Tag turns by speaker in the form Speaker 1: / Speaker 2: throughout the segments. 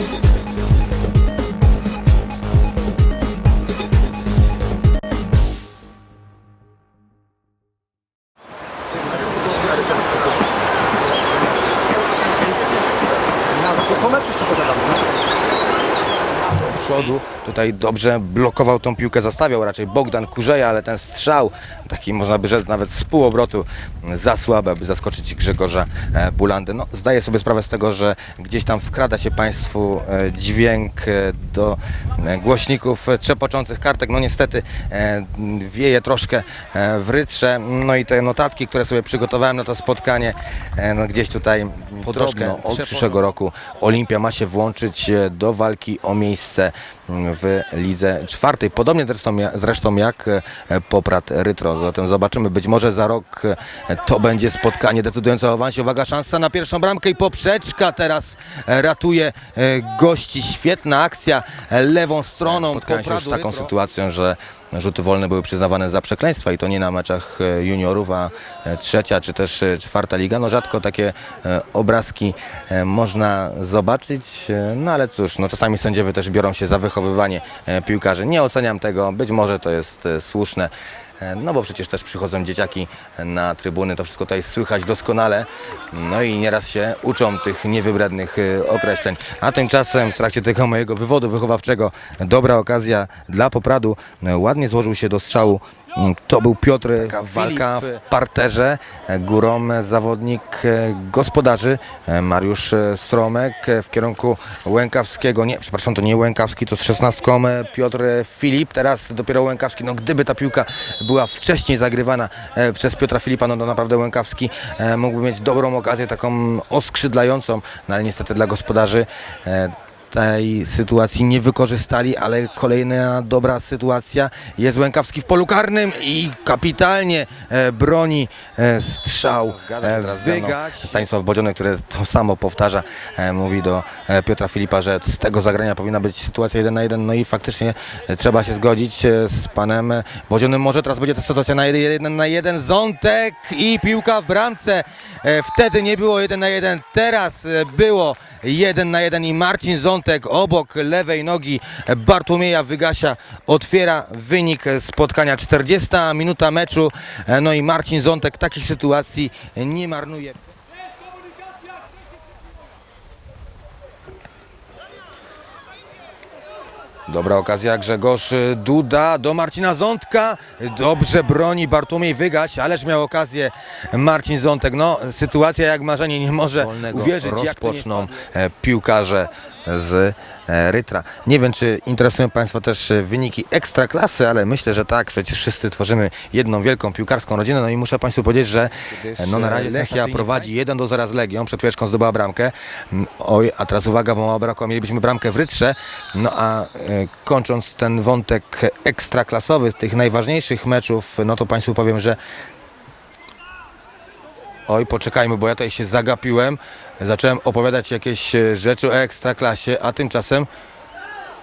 Speaker 1: Thank you.
Speaker 2: Przodu. Tutaj dobrze blokował tą piłkę, zastawiał raczej Bogdan Kurzeja, ale ten strzał, taki można by rzec nawet z półobrotu, za słaby, aby zaskoczyć Grzegorza e, Bulandę. No, zdaję sobie sprawę z tego, że gdzieś tam wkrada się Państwu e, dźwięk e, do e, głośników e, trzepoczących kartek. No niestety e, wieje troszkę w rytrze. No i te notatki, które sobie przygotowałem na to spotkanie, no gdzieś tutaj troszkę od przyszłego roku Olimpia ma się włączyć do walki o miejsce w lidze czwartej. Podobnie zresztą, zresztą jak Poprad Rytro. Zatem zobaczymy, być może za rok to będzie spotkanie decydujące o awansie. Uwaga, szansa na pierwszą bramkę i poprzeczka teraz ratuje gości. Świetna akcja lewą stroną. Spotkałem się już z taką sytuacją, że rzuty wolne były przyznawane za przekleństwa i to nie na meczach e, juniorów, a e, trzecia czy też e, czwarta liga. No rzadko takie obrazki można zobaczyć, no ale cóż, no czasami sędziowie też biorą się za wychowywanie piłkarzy. Nie oceniam tego, być może to jest słuszne. No bo przecież też przychodzą dzieciaki na trybuny, to wszystko tutaj słychać doskonale. No i nieraz się uczą tych niewybrednych określeń. A tymczasem w trakcie tego mojego wywodu wychowawczego dobra okazja dla Popradu. E, Ładnie złożył się do strzału. Mm, To był Piotr Walka w parterze. E, Górą e, zawodnik e, gospodarzy e, Mariusz e, Stromek e, w kierunku Łękawskiego. Nie, przepraszam, to nie Łękawski, to z szesnastką e, Piotr e, Filip. Teraz dopiero Łękawski. No gdyby ta piłka była wcześniej zagrywana e, przez Piotra Filipa, no to naprawdę Łękawski e, mógłby mieć dobrą okazję, taką oskrzydlającą, no ale niestety dla gospodarzy e, tej sytuacji nie wykorzystali, ale kolejna dobra sytuacja jest Łękawski w polu karnym i kapitalnie e, broni e, strzał e, wygaś. Stanisław Bodziony, który to samo powtarza, e, mówi do e, Piotra Filipa, że z tego zagrania powinna być sytuacja 1 na 1, no i faktycznie e, trzeba się zgodzić e, z panem Bodzionym. Może teraz będzie to sytuacja na 1 na 1, Zątek i piłka w bramce. E, Wtedy nie było 1 na 1, teraz e, było 1 na 1 i Marcin Zątek obok lewej nogi Bartłomieja Wygasia otwiera wynik spotkania 40 minuta meczu. No i Marcin Zątek takich sytuacji nie marnuje. Dobra okazja, Grzegorz Duda do Marcina Zątka. Dobrze broni Bartłomiej Wygaś, ależ miał okazję Marcin Zątek. No, sytuacja jak marzenie, nie może uwierzyć, jak rozpoczną e, piłkarze z e, Rytra. Nie wiem, czy interesują Państwa też e, wyniki ekstraklasy, ale myślę, że tak. Przecież wszyscy tworzymy jedną wielką piłkarską rodzinę. No i muszę Państwu powiedzieć, że e, no, na razie Lechia prowadzi 1 do 0 z Legią. Przed chwileczką zdobyła bramkę. Mm, Oj, a teraz uwaga, bo mało brakło. Mielibyśmy bramkę w Rytrze. No a kończąc ten wątek ekstraklasowy z tych najważniejszych meczów, no to Państwu powiem, że Oj, poczekajmy, bo ja tutaj się zagapiłem. Zacząłem opowiadać jakieś e, rzeczy o ekstraklasie, a tymczasem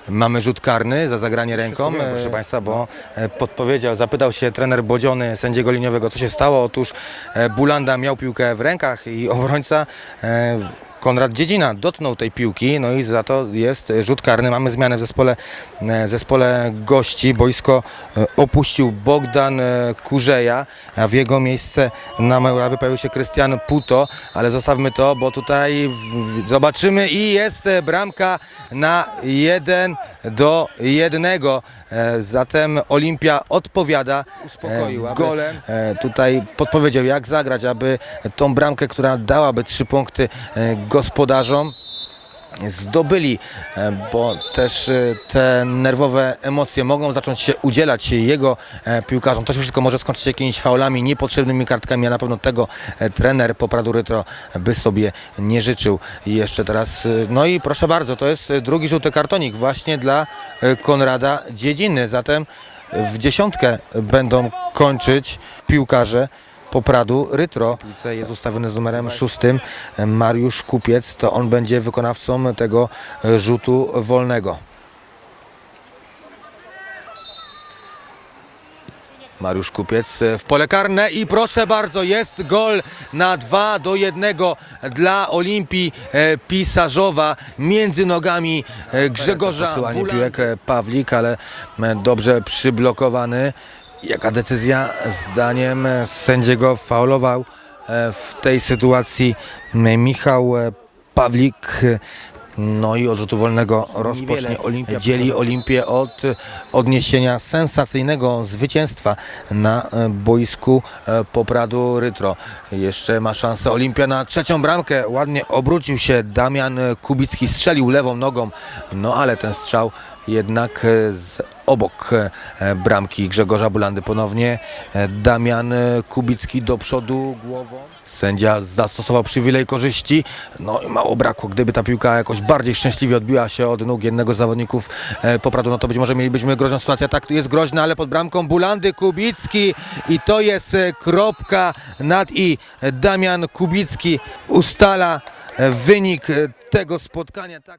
Speaker 2: mamy rzut karny za zagranie ręką,
Speaker 1: wiemy,
Speaker 2: e,
Speaker 1: proszę
Speaker 2: Państwa, bo e, podpowiedział, zapytał się trener Bodziony, sędziego liniowego, co się stało. Otóż Bulanda miał piłkę w rękach i obrońca Konrad Dziedzina dotknął tej piłki, no i za to jest rzut karny. Mamy zmianę w zespole, e, zespole gości. Boisko e, opuścił Bogdan e, Kurzeja, a w jego miejsce na murawie pojawił się Krystian Puto, ale zostawmy to, bo tutaj zobaczymy i jest bramka na 1 do 1. Zatem Olimpia odpowiada
Speaker 1: Uspokoił,
Speaker 2: golem. Tutaj podpowiedział jak zagrać, aby tą bramkę, która dałaby trzy punkty e, gospodarzom zdobyli, e, bo też e, te nerwowe emocje mogą zacząć się udzielać jego e, piłkarzom. To się wszystko może skończyć jakimiś faulami, niepotrzebnymi kartkami, a na pewno tego trener Popradu Rytro by sobie nie życzył. Jeszcze teraz, no i proszę bardzo, to jest drugi żółty kartonik właśnie dla Konrada Dziedziny. Zatem w dziesiątkę będą kończyć piłkarze Popradu Rytro. Jest ustawiony z numerem szóstym Mariusz Kupiec. To on będzie wykonawcą tego e, rzutu wolnego.
Speaker 3: Mariusz Kupiec e, w pole karne i proszę bardzo, jest gol na 2 do 1 dla Olimpii e, Pisarzowa między nogami Grzegorza
Speaker 2: Posyłanie piłek Pawlik, ale dobrze przyblokowany. Jaka decyzja? Zdaniem e, sędziego faulował e, w tej sytuacji m, Michał e, Pawlik. e, No i od rzutu wolnego rozpocznie Olimpia. Dzieli Olimpię od e, odniesienia sensacyjnego zwycięstwa na e, boisku e, Popradu Rytro. Jeszcze ma szansę Olimpia na trzecią bramkę. Ładnie obrócił się Damian Kubicki, strzelił lewą nogą, no ale ten strzał jednak e, z obok e, bramki Grzegorza Bulandy ponownie. E, Damian e, Kubicki do przodu głową. Sędzia zastosował przywilej korzyści. No i mało brakło. Gdyby ta piłka jakoś bardziej szczęśliwie odbiła się od nóg jednego z zawodników Popradu, no to być może mielibyśmy groźną sytuację. Tak, jest groźna, ale pod bramką Bulandy Kubicki i to jest kropka nad i. Damian Kubicki ustala wynik tego spotkania. Tak.